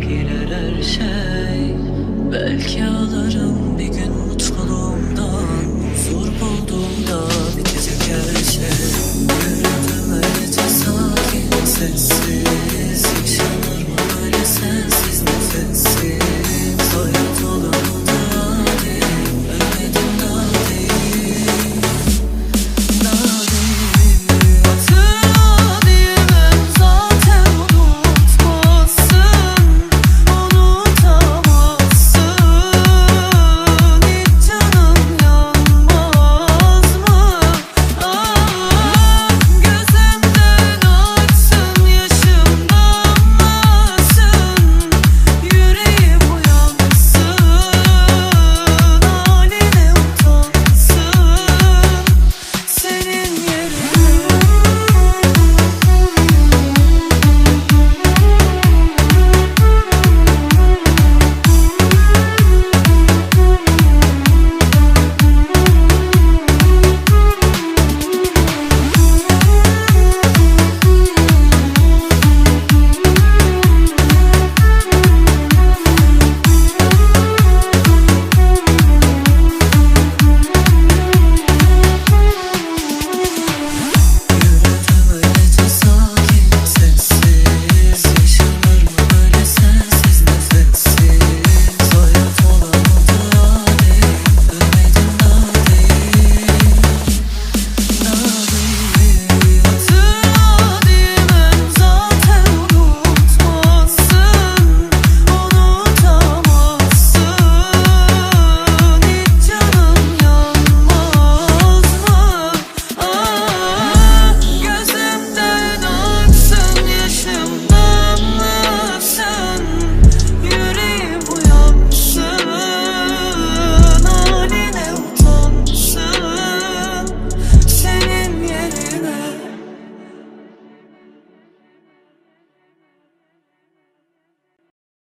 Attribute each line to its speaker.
Speaker 1: girer her şey. Belki alırım